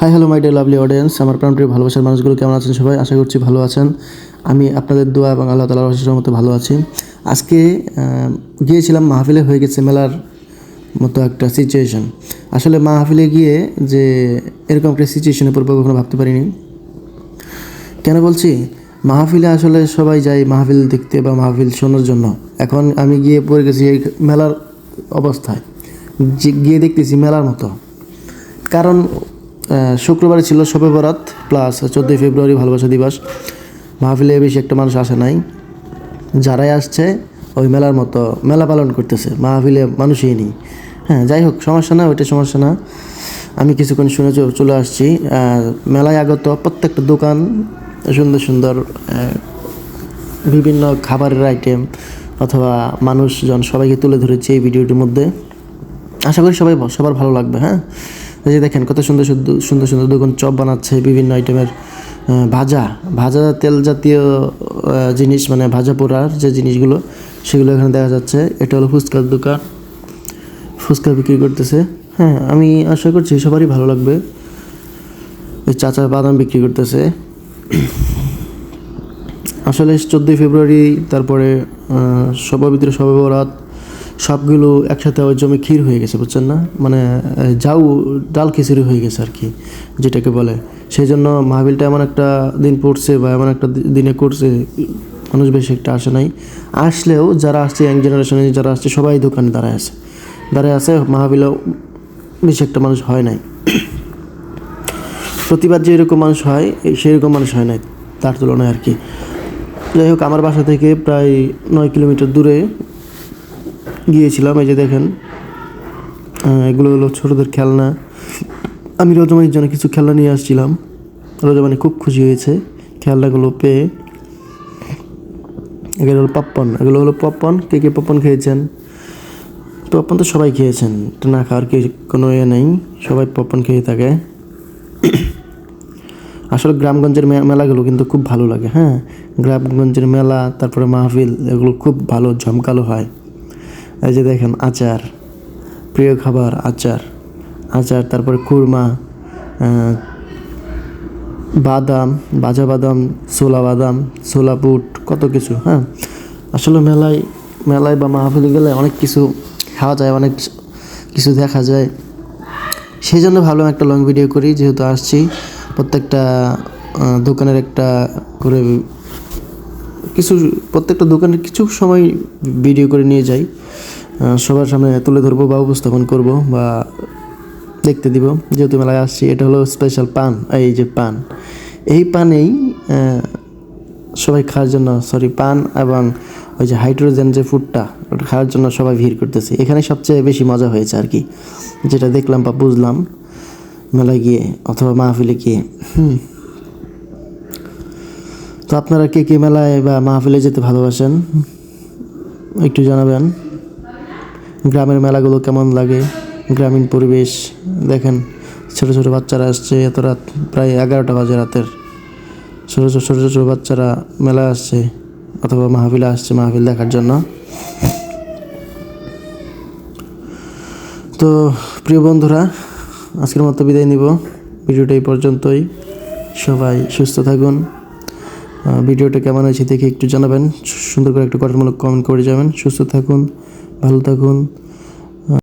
Hi hello my dear lovely audience আমার প্রাণপ্রিয় ভালোবাসার মানুষগুলো কেমন আছেন সবাই? আশা করছি ভালো আছেন। আমি আপনাদের দোয়া এবং আল্লাহ তালার আশিসের মতো ভালো আছি। আজকে গিয়েছিলাম মাহফিলে, হয়ে গেছে মেলার মতো একটা সিচুয়েশন আসলে মাহফিলে গিয়ে যে এরকম একটা সিচুয়েশনে পড়ব কখনো ভাবতে পারিনি। কেন বলছি? মাহফিলে আসলে সবাই যায় মাহফিল দেখতে বা মাহফিল শোনার জন্য। এখন আমি গিয়ে পড়ে গেছি এই মেলার অবস্থায়। গিয়ে দেখতেছি মেলার মতো। কারণ শুক্রবারে ছিল শবে বরাত প্লাস চোদ্দোই ফেব্রুয়ারি ভালোবাসা দিবস। মাহফিলে বেশি একটা মানুষ আসে নাই। যারাই আসছে, ওই মেলার মতো মেলা পালন করতেছে। মাহফিলে মানুষই নেই। হ্যাঁ যাই হোক, সমস্যা না ওইটা সমস্যা না। আমি কিছুক্ষণ শুনে চলে আসছি। মেলায় আগত প্রত্যেকটা দোকান সুন্দর সুন্দর বিভিন্ন খাবারের আইটেম অথবা মানুষজন সবাইকে তুলে ধরেছে এই ভিডিওটির মধ্যে। আশা করি সবাই সবার ভালো লাগবে হ্যাঁ? এই যে দেখেন কত সুন্দর সুন্দর সুন্দর দোকান চপ বানাচ্ছে বিভিন্ন আইটেমের ভাজা। ভাজা তেল জাতীয় জিনিস মানে ভাজা পোড়ার যে জিনিসগুলো, সেগুলো এখানে দেখা যাচ্ছে। এটা হলো ফুচকার দোকান। ফুচকা বিক্রি করতেছে। হ্যাঁ আমি আশা করছি সবারই ভালো লাগবে। ওই চাচা বাদাম বিক্রি করতেছে। আসলে চোদ্দোই ফেব্রুয়ারি, তারপরে সবাবিত্র সবে বরাত। সবগুলো একসাথে ওই জমে ক্ষীর হয়ে গেছে, বুঝছেন না? মানে যাও ডাল খিচুড়ি হয়ে গেছে আর কি, যেটাকে বলে। সেই জন্য মাহবিলটা এমন একটা দিন পড়ছে বা এমন একটা দিনে করছে, মানুষ বেশি একটা আসে নাই। আসলেও যারা আসছে ইয়াং জেনারেশনে যারা আসছে, সবাই দোকানে দাঁড়ায় আছে। দাঁড়ায় আছে, মাহবিলেও বেশি একটা মানুষ হয় নাই। প্রতিবার যে এরকম মানুষ হয় সেরকম মানুষ হয় নাই, তার তুলনায় আর কি। যাই হোক, আমার বাসা থেকে প্রায় নয় কিলোমিটার দূরে গিয়েছিলাম, এই যে দেখেন এগুলো হলো ছোটোদের খেলনা। আমি রজমানির জন্য কিছু খেলনা নিয়ে আসছিলাম। রজমানি খুব খুশি হয়েছে খেলনাগুলো পেয়ে। এগুলো হলো পপকর্ন এগুলো হলো পপকর্ন কে কে পপকর্ন খেয়েছেন? পপকর্ন তো সবাই খেয়েছেন না খাওয়ার কি কোনো ইয়ে নেই, সবাই পপকর্ন খেয়ে থাকে। আসলে গ্রামগঞ্জের মেলাগুলো কিন্তু খুব ভালো লাগে হ্যাঁ? গ্রামগঞ্জের মেলা, তারপরে মাহফিল, এগুলো খুব ভালো, ঝমকালো হয়। এই যে দেখেন, আচার, প্রিয় খাবার, আচার। আচার, তারপরে কুরমা বাদাম, বাজা বাদাম, ছোলা বাদাম, ছোলা বুট, কত কিছু হ্যাঁ? আসলে মেলায় মেলায় বা মাহফিলে গেলে অনেক কিছু খাওয়া যায়, অনেক কিছু দেখা যায়। সেই জন্য ভাবলাম একটা লং ভিডিও করি, যেহেতু আসছি। প্রত্যেকটা দোকানের একটা করে কিছু, প্রত্যেকটা দোকানের কিছু সময় ভিডিও করে নিয়ে যাই। সবার সামনে তুলে ধরবো বা উপস্থাপন করব বা দেখতে দিব। যেহেতু মেলায় আসছি, এটা হলো স্পেশাল পান, এই যে পান। এই পানেই সবাই খাওয়ার জন্য সরি পান এবং ওই যে হাইড্রোজেন যে ফুডটা ওটা খাওয়ার জন্য সবাই ভিড় করতেছে। এখানে সবচেয়ে বেশি মজা হয়েছে আর কি। যেটা দেখলাম বা বুঝলাম, মেলায় গিয়ে অথবা মাহফিলে গিয়ে, হুম তো আপনারা কে কে মেলায় বা মাহফিলে যেতে ভালোবাসেন? একটু জানাবেন। গ্রামের মেলাগুলো কেমন লাগে? গ্রামীণ পরিবেশ, দেখেন, ছোটো ছোটো বাচ্চারা আসছে, এত রাত, প্রায় এগারোটা বাজে রাতের। ছোটো ছোটো ছোটো ছোটো বাচ্চারা মেলা আসছে, অথবা মাহফিলে আসছে মাহফিল দেখার জন্য। তো প্রিয় বন্ধুরা, আজকের মতো বিদায় নিব। ভিডিওটা এই পর্যন্তই। সবাই সুস্থ থাকুন। ভিডিওটা কেমন হয়েছে দেখে একটু জানাবেন। সুন্দর করে একটা গঠনমূলক কমেন্ট করে যাবেন। সুস্থ থাকুন, ভালো থাকুন।